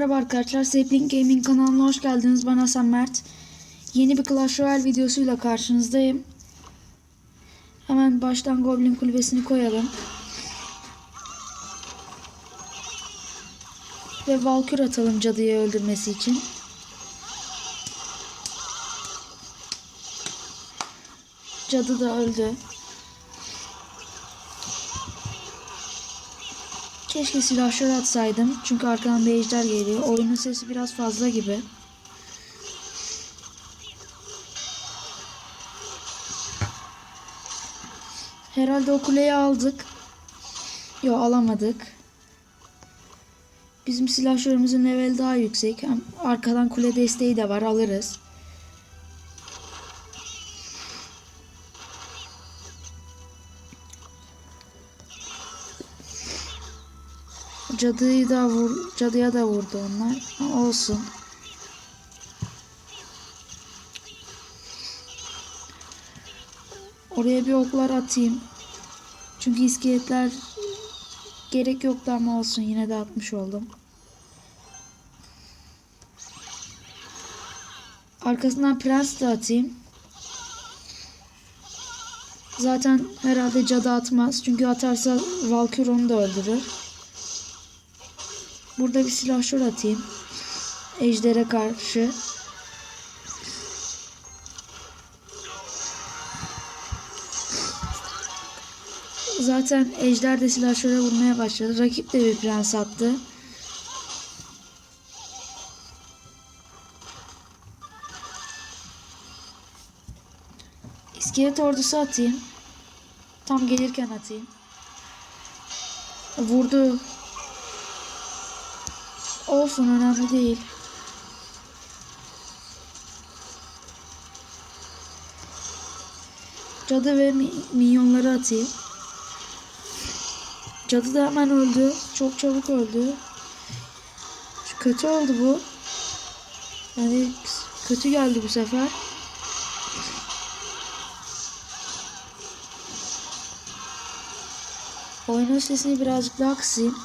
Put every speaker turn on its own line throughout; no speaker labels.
Merhaba arkadaşlar, Sapling Gaming kanalına hoş geldiniz. Ben Hasan Mert. Yeni bir Clash Royale videosuyla karşınızdayım. Hemen baştan Goblin kulübesini koyalım. Ve Valkür atalım cadıyı öldürmesi için. Cadı da öldü. Keşke silahşör atsaydım. Çünkü arkadan bir geliyor. Oyunun sesi biraz fazla gibi. Herhalde o kuleyi aldık. Yo alamadık. Bizim silahşörümüzün level daha yüksek. Arkadan kule desteği de var alırız. Cadıyı da vur, cadıya da vurdu onlar. Ha, olsun. Oraya bir oklar atayım. Çünkü iskeletler gerek yoktu ama olsun yine de atmış oldum. Arkasından prens de atayım. Zaten herhalde cadı atmaz. Çünkü atarsa Valkür onu da öldürür. Burada bir silahşör atayım. Ejder'e karşı. Zaten Ejder de silahşöre vurmaya başladı. Rakip de bir prens attı. İskelet ordusu atayım. Tam gelirken atayım. Vurdu. Olsun önemli değil. Cadı ve mi- minyonları atayım. Cadı da hemen öldü. Çok çabuk öldü. Kötü oldu bu. Yani kötü geldi bu sefer. Oyunun sesini birazcık daha kısayım.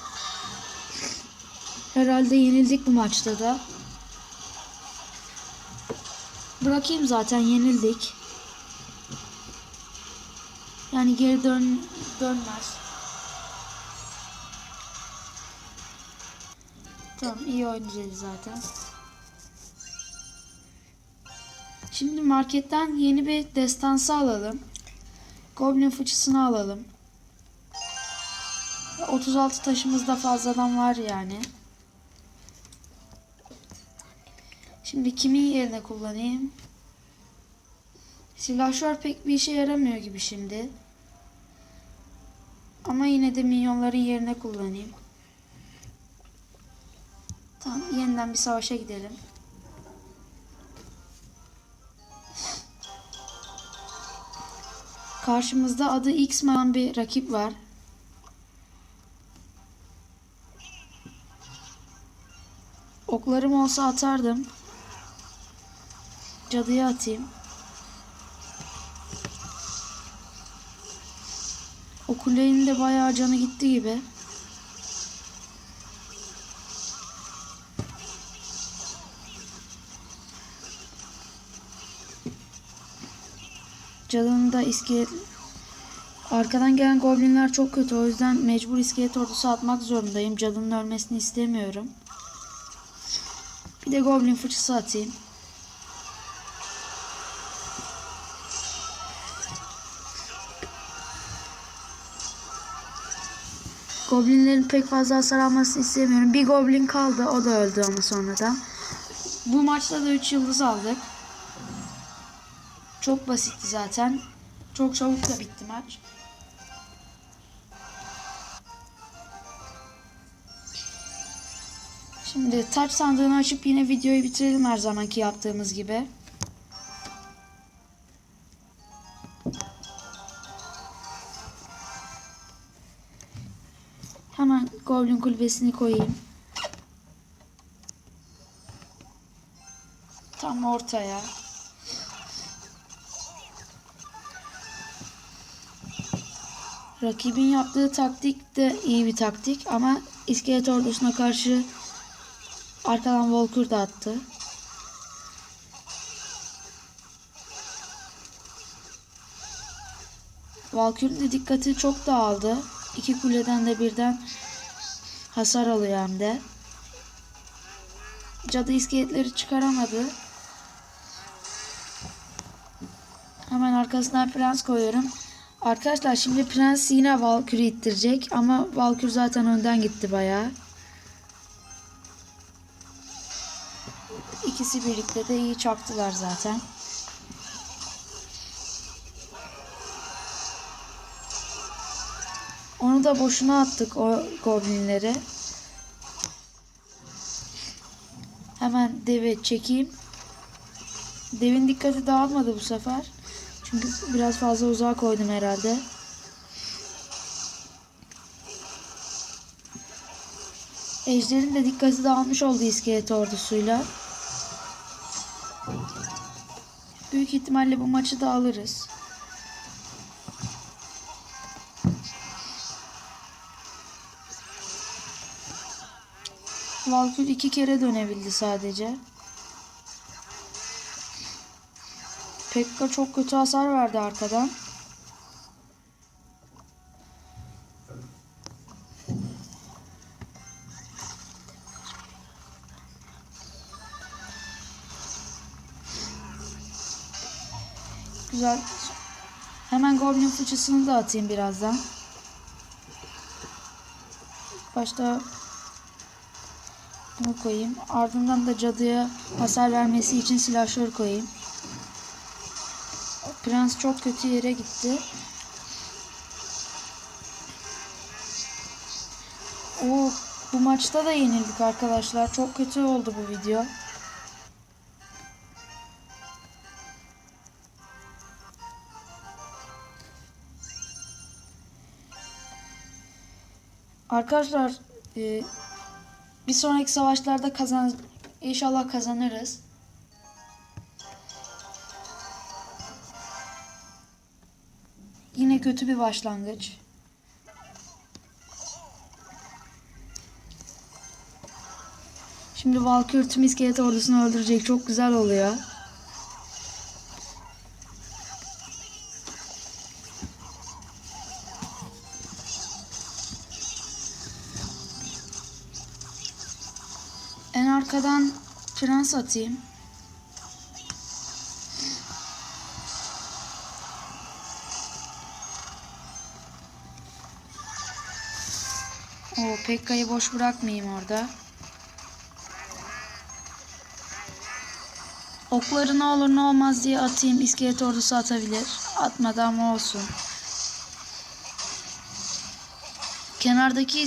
Herhalde yenildik bu maçta da. Bırakayım zaten yenildik. Yani geri dön dönmez. Tamam iyi oynayacağız zaten. Şimdi marketten yeni bir destansı alalım. Goblin fıçısını alalım. 36 taşımız da fazladan var yani. Şimdi kimin yerine kullanayım? Silahşör pek bir işe yaramıyor gibi şimdi. Ama yine de minyonların yerine kullanayım. Tamam yeniden bir savaşa gidelim. Karşımızda adı X olan bir rakip var. Oklarım olsa atardım. Cadıya atayım. O kulenin de bayağı canı gitti gibi. Cadının da iskelet... Arkadan gelen goblinler çok kötü. O yüzden mecbur iskelet ordusu atmak zorundayım. Cadının ölmesini istemiyorum. Bir de goblin fıçısı atayım. Goblinlerin pek fazla hasar almasını istemiyorum. Bir goblin kaldı. O da öldü ama sonradan. Bu maçta da 3 yıldız aldık. Çok basitti zaten. Çok çabuk da bitti maç. Şimdi taç sandığını açıp yine videoyu bitirelim her zamanki yaptığımız gibi. Hemen Goblin kulübesini koyayım. Tam ortaya. Rakibin yaptığı taktik de iyi bir taktik ama iskelet ordusuna karşı Arkadan Volkur da attı. Valkyrie'nin de dikkati çok dağıldı. İki kuleden de birden hasar alıyor hem de. Cadı iskeletleri çıkaramadı. Hemen arkasından prens koyuyorum. Arkadaşlar şimdi prens yine Valkyrie ittirecek ama Valkyrie zaten önden gitti bayağı. İkisi birlikte de iyi çaktılar zaten. Da boşuna attık o goblinleri. Hemen deve çekeyim. Devin dikkati dağılmadı bu sefer. Çünkü biraz fazla uzağa koydum herhalde. Ejder'in de dikkati dağılmış oldu iskelet ordusuyla. Büyük ihtimalle bu maçı da alırız. Valkür iki kere dönebildi sadece. Pekka çok kötü hasar verdi arkadan. Güzel. Hemen Goblin fıçısını da atayım birazdan. Başta bunu koyayım. Ardından da cadıya hasar vermesi için silahşör koyayım. Prens çok kötü yere gitti. Oo, bu maçta da yenildik arkadaşlar. Çok kötü oldu bu video. Arkadaşlar e, bir sonraki savaşlarda kazan inşallah kazanırız. Yine kötü bir başlangıç. Şimdi Valkyrie tüm iskelet ordusunu öldürecek. Çok güzel oluyor. Arkadan prens atayım. O Pekka'yı boş bırakmayayım orada. Okları ne olur ne olmaz diye atayım. İskelet ordusu atabilir. Atmadı ama olsun. Kenardaki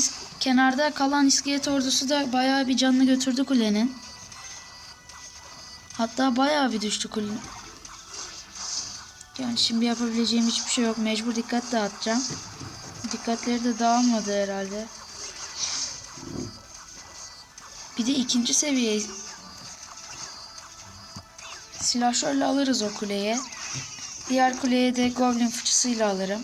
kenarda kalan iskelet ordusu da bayağı bir canını götürdü kulenin. Hatta bayağı bir düştü kulenin. Yani şimdi yapabileceğim hiçbir şey yok. Mecbur dikkat dağıtacağım. Dikkatleri de dağılmadı herhalde. Bir de ikinci seviye silahşörle alırız o kuleye. Diğer kuleye de goblin fıçısıyla alırım.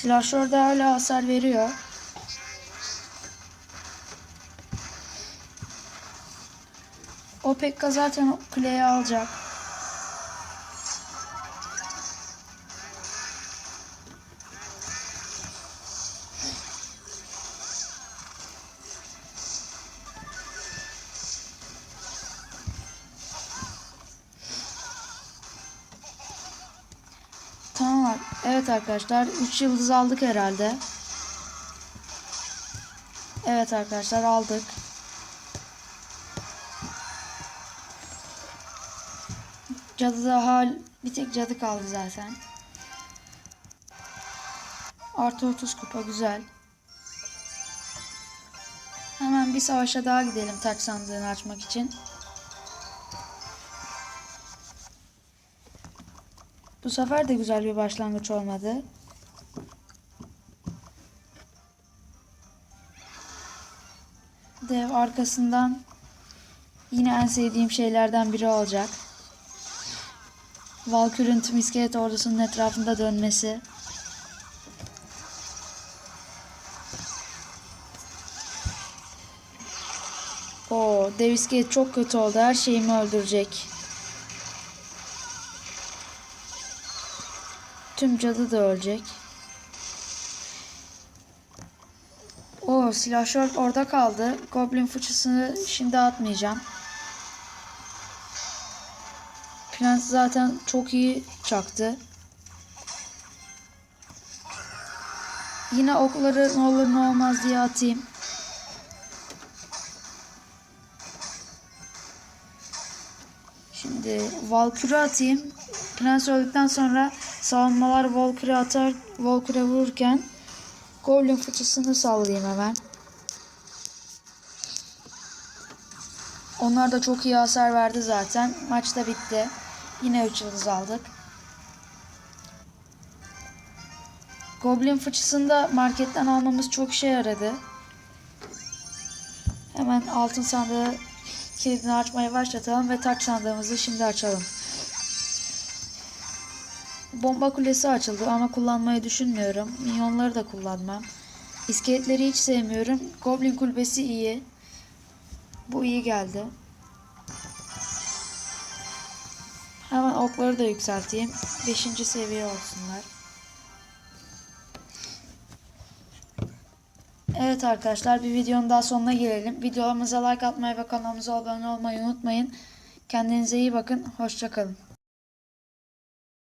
Silahşör de hala hasar veriyor. O Pekka zaten o kuleyi alacak. Evet arkadaşlar 3 yıldız aldık herhalde. Evet arkadaşlar aldık. Cadıda hal bir tek cadı kaldı zaten. Artı 30 kupa güzel. Hemen bir savaşa daha gidelim taç sandığını açmak için. Bu sefer de güzel bir başlangıç olmadı. Dev arkasından yine en sevdiğim şeylerden biri olacak. Valkyrie'nin tüm iskelet ordusunun etrafında dönmesi. Oo, dev iskelet çok kötü oldu. Her şeyimi öldürecek. Tüm cadı da ölecek. O silahşör orada kaldı. Goblin fıçısını şimdi atmayacağım. Prens zaten çok iyi çaktı. Yine okları ne olur ne olmaz diye atayım. Şimdi Valkyrie atayım. Prens öldükten sonra savunmalar Valkyrie atar, Valkyrie vururken Goblin fıçısını sallayayım hemen. Onlar da çok iyi hasar verdi zaten. Maç da bitti. Yine 3 yıldız aldık. Goblin fıçısını da marketten almamız çok işe yaradı. Hemen altın sandığı kilidini açmaya başlatalım ve taç sandığımızı şimdi açalım. Bomba kulesi açıldı ama kullanmayı düşünmüyorum. Minyonları da kullanmam. İskeletleri hiç sevmiyorum. Goblin kulübesi iyi. Bu iyi geldi. Hemen okları da yükselteyim. 5. seviye olsunlar. Evet arkadaşlar bir videonun daha sonuna gelelim. Videolarımıza like atmayı ve kanalımıza abone olmayı unutmayın. Kendinize iyi bakın. Hoşçakalın.